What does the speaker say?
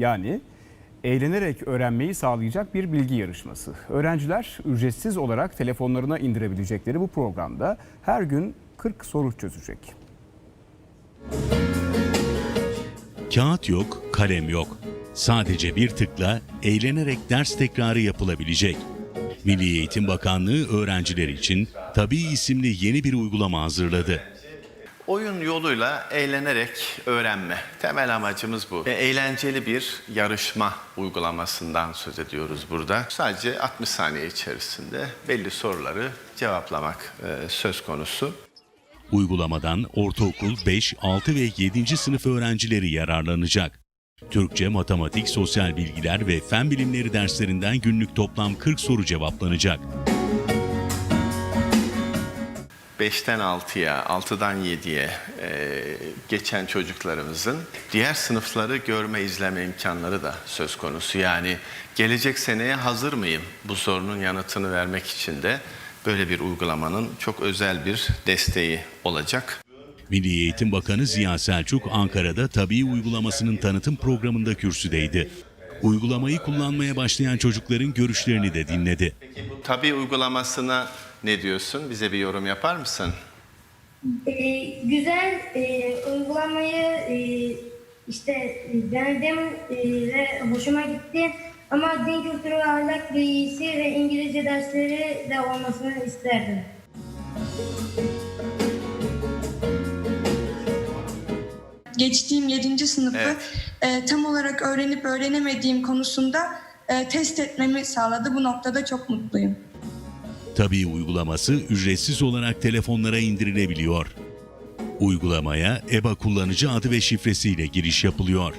Yani eğlenerek öğrenmeyi sağlayacak bir bilgi yarışması. Öğrenciler ücretsiz olarak telefonlarına indirebilecekleri bu programda her gün 40 soru çözecek. Kağıt yok, kalem yok. Sadece bir tıkla eğlenerek ders tekrarı yapılabilecek. Milli Eğitim Bakanlığı öğrenciler için Tabii isimli yeni bir uygulama hazırladı. Oyun yoluyla eğlenerek öğrenme. Temel amacımız bu. Ve eğlenceli bir yarışma uygulamasından söz ediyoruz burada. Sadece 60 saniye içerisinde belli soruları cevaplamak e, söz konusu. Uygulamadan ortaokul 5, 6 ve 7. sınıf öğrencileri yararlanacak. Türkçe, matematik, sosyal bilgiler ve fen bilimleri derslerinden günlük toplam 40 soru cevaplanacak. 5'ten 6'ya, 6'dan 7'ye e, geçen çocuklarımızın diğer sınıfları görme, izleme imkanları da söz konusu. Yani gelecek seneye hazır mıyım? Bu sorunun yanıtını vermek için de böyle bir uygulamanın çok özel bir desteği olacak. Milli Eğitim Bakanı Ziya Selçuk Ankara'da tabii uygulamasının tanıtım programında kürsüdeydi. Uygulamayı kullanmaya başlayan çocukların görüşlerini de dinledi. Bu tabii uygulamasına ne diyorsun? Bize bir yorum yapar mısın? Ee, güzel e, uygulamayı e, işte e, denedim e, ve hoşuma gitti. Ama din kültürü ve ahlak bilgisi ve İngilizce dersleri de olmasını isterdim. geçtiğim 7. sınıfı Evet. e, tam olarak öğrenip öğrenemediğim konusunda e, test etmemi sağladı. Bu noktada çok mutluyum. Tabii uygulaması ücretsiz olarak telefonlara indirilebiliyor. Uygulamaya EBA kullanıcı adı ve şifresiyle giriş yapılıyor.